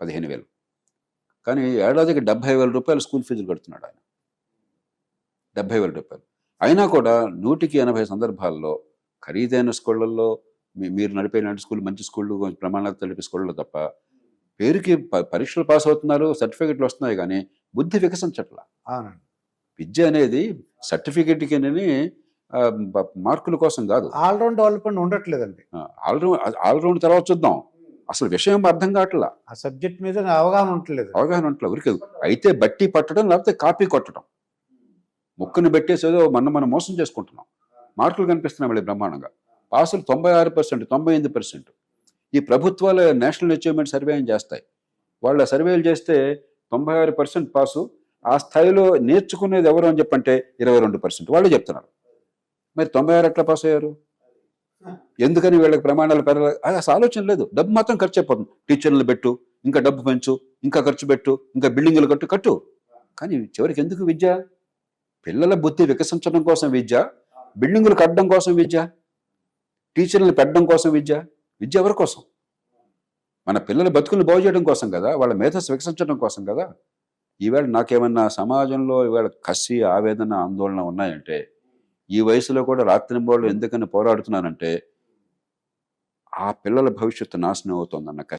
పదిహేను వేలు. కానీ ఏడాదికి డెబ్బై వేల రూపాయలు స్కూల్ ఫీజులు కడుతున్నాడు ఆయన. డెబ్బై వేల రూపాయలు. అయినా కూడా నూటికి ఎనభై సందర్భాల్లో ఖరీదైన స్కూళ్ళల్లో మీరు నడిపే ఇలాంటి స్కూల్ మంచి స్కూళ్ళు కొంచెం ప్రమాణాలతో నడిపే స్కూళ్ళు తప్ప పేరుకి పరీక్షలు పాస్ అవుతున్నారు సర్టిఫికెట్లు వస్తున్నాయి కానీ బుద్ధి వికసించట్లా విద్య అనేది సర్టిఫికెట్కి మార్కుల కోసం కాదు. ఆల్రౌండ్ డెవలప్మెంట్ ఉండట్లేదండి. ఆల్రౌండ్ ఆల్రౌండ్ తర్వాత చూద్దాం. అసలు విషయం అర్థం కావట్లా? ఆ సబ్జెక్ట్ మీద అవగాహన ఉండట్లేదు. అవగాహన ఉంటలే ఊరికే. అయితే బట్టి పట్టడం లేకపోతే కాపీ కొట్టడం. ముక్కుని పెట్టేసి ఏదో మనం మనం మోసం చేసుకుంటున్నాం. మార్కులు కనిపిస్తున్నాయి మళ్ళీ బ్రహ్మాండంగా. పాసులు తొంభై ఆరు పర్సెంట్ తొంభై ఎనిమిది పర్సెంట్. ఈ ప్రభుత్వాలు నేషనల్ అచీవ్మెంట్ సర్వే అని చేస్తాయి. వాళ్ళ సర్వేలు చేస్తే తొంభై ఆరు పర్సెంట్ పాసు. ఆ స్థాయిలో నేర్చుకునేది ఎవరు అని చెప్పంటే ఇరవై రెండు పర్సెంట్. వాళ్ళు చెప్తున్నారు. మరి తొంభై ఆరు ఎట్లా పాస్ అయ్యారు ఎందుకని వీళ్ళకి ప్రమాణాలు పెరగ అది అసలు ఆలోచన లేదు. డబ్బు మాత్రం ఖర్చు అయిపోతుంది. టీచర్లు పెట్టు ఇంకా డబ్బు పెంచు ఇంకా ఖర్చు పెట్టు ఇంకా బిల్డింగులు కట్టు కట్టు. కానీ చివరికి ఎందుకు విద్య? పిల్లల బుద్ధి వికసించడం కోసం విద్య బిల్డింగులు కట్టడం కోసం విద్య టీచర్లను పెట్టడం కోసం విద్య. విద్య ఎవరి కోసం? మన పిల్లల బతుకులు బాగు చేయడం కోసం కదా వాళ్ళ మేధస్సు వికసించడం కోసం కదా. ఈవేళ నాకేమన్నా సమాజంలో ఇవాళ కసి ఆవేదన ఆందోళన ఉన్నాయంటే ఈ వయసులో కూడా రాత్రింబోళ్ళు ఎందుకని పోరాడుతున్నానంటే ఆ పిల్లల భవిష్యత్తు నాశనం అవుతుందన్న